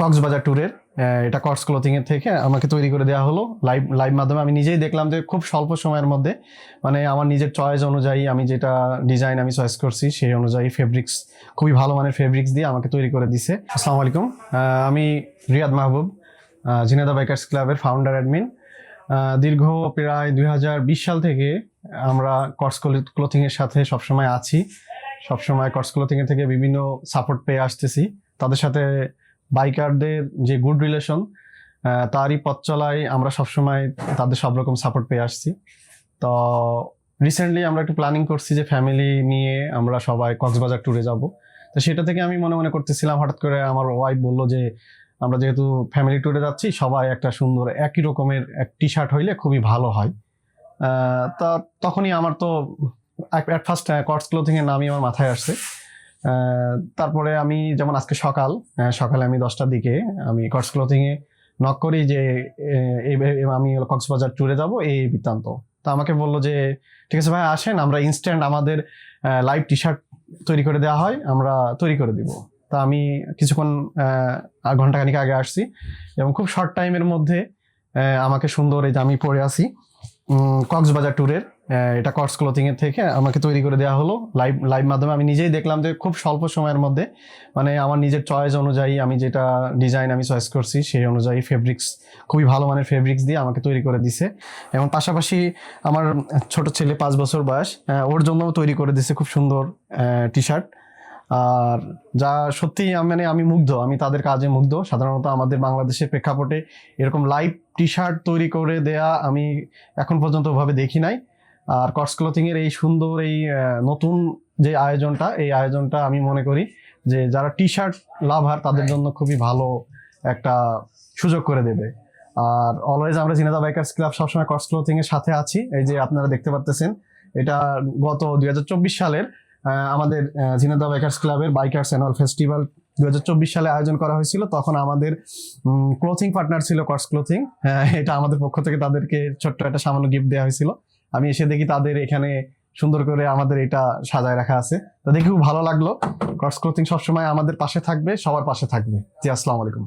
কক্সবাজার ট্যুরের এটা কটস ক্লোথিং এর থেকে আমাকে তৈরি করে দেওয়া হলো লাইভ লাইভ মাধ্যমে। আমি নিজেই দেখলাম যে খুব স্বল্প সময়ের মধ্যে মানে আমার নিজের চয়েস অনুযায়ী আমি যেটা ডিজাইন আমি চয়েস করছি, সেই অনুযায়ী ফেব্রিক্স খুবই ভালো মানের ফেব্রিক্স দিয়ে আমাকে তৈরি করে দিছে। আসসালামু আলাইকুম। আমি রিয়াদ মাহবুব জিনেদা বাইকার্স ক্লাবের ফাউন্ডার অ্যাডমিন দীর্ঘ প্রায় দু হাজার বিশ সাল থেকে আমরা ক্লোথিং এর সাথে সবসময় আছি। সবসময় ক্লোথিং এর থেকে বিভিন্ন সাপোর্ট পেয়ে আসতেছি। তাদের সাথে বাইকারদের যে গুড রিলেশন তারই পথ চলায় আমরা সবসময় তাদের সব রকম সাপোর্ট পেয়ে আসছি। তো রিসেন্টলি আমরা একটু প্ল্যানিং করছি যে ফ্যামিলি নিয়ে আমরা সবাই কক্সবাজার ট্যুরে যাব। তো সেটা থেকে আমি মনে মনে করতেছিলাম, হঠাৎ করে আমার ওয়াইফ বলল যে, আমরা যেহেতু ফ্যামিলি ট্যুরে যাচ্ছি, সবাই একটা সুন্দর একই রকমের এক টি শার্ট হইলে খুবই ভালো হয়। তা তখনই আমার তো অ্যাট ফার্স্ট কটস ক্লোথিং এর নামই আমার মাথায় আসছে। তারপরে আমি যেমন আজকে সকাল সকালে আমি দশটার দিকে আমি কটস এ নক করি যে আমি কক্সবাজার ট্যুরে যাব এই বৃত্তান্ত। তা আমাকে বলল যে ঠিক আছে ভাই আসেন আমরা ইনস্ট্যান্ট আমাদের লাইভ টি শার্ট তৈরি করে দেওয়া হয় আমরা তৈরি করে দিব। তা আমি কিছুক্ষণ ঘন্টাখানিক আগে আসছি এবং খুব শর্ট টাইমের মধ্যে আমাকে সুন্দর এই যে আমি পরে উম, কক্সবাজার ট্যুরের এটা কটস ক্লোথিং এর থেকে আমাকে তৈরি করে দেওয়া হলো লাইভ লাইভ মাধ্যমে। আমি নিজেই দেখলাম যে খুব স্বল্প সময়ের মধ্যে মানে আমার নিজের চয়েস অনুযায়ী আমি যেটা ডিজাইন আমি চয়েস করছি, সেই অনুযায়ী ফেব্রিক্স খুবই ভালো মানের ফেব্রিক্স দিয়ে আমাকে তৈরি করে দিছে। এবং পাশাপাশি আমার ছোট ছেলে পাঁচ বছর বয়স ওর জন্যও তৈরি করে দিছে খুব সুন্দর টি শার্ট আর যা সত্যি মানে আমি মুগ্ধ, আমি তাদের কাজে মুগ্ধ। সাধারণত আমাদের বাংলাদেশের প্রেক্ষাপটে এরকম লাইভ টি শার্ট তৈরি করে দেয়া আমি এখন পর্যন্ত ওভাবে দেখি নাই। আর কটস ক্লোথিং এর এই সুন্দর এই নতুন যে আয়োজনটা এই আয়োজনটা আমি মনে করি যে যারা টি শার্ট লাভার তাদের জন্য খুবই ভালো একটা সুযোগ করে দেবে। আর অলওয়েজ আমরা জিনাদা বাইকার্স ক্লাব সবসময় কটস ক্লোথিং এর সাথে আছি। এই যে আপনারা দেখতে পারতেছেন এটা গত দুই হাজার চব্বিশ সালের আমাদের জিনাদা বাইকার্স ক্লাবের বাইকার্স অ্যানুয়াল ফেস্টিভ্যাল দু হাজার চব্বিশ সালে আয়োজন করা হয়েছিল, তখন আমাদের ক্লোথিং পার্টনার ছিল কর্স ক্লোথিং এটা আমাদের পক্ষ থেকে তাদেরকে ছোট্ট একটা সামান্য গিফট দেওয়া হয়েছিল। আমি এসে দেখি তাদের এখানে সুন্দর করে আমাদের এটা সাজায় রাখা আছে। তো দেখি খুব ভালো লাগল। কর্স ক্লোথিং সবসময় আমাদের পাশে থাকবে, সবার পাশে থাকবে। জি, আসসালামু আলাইকুম।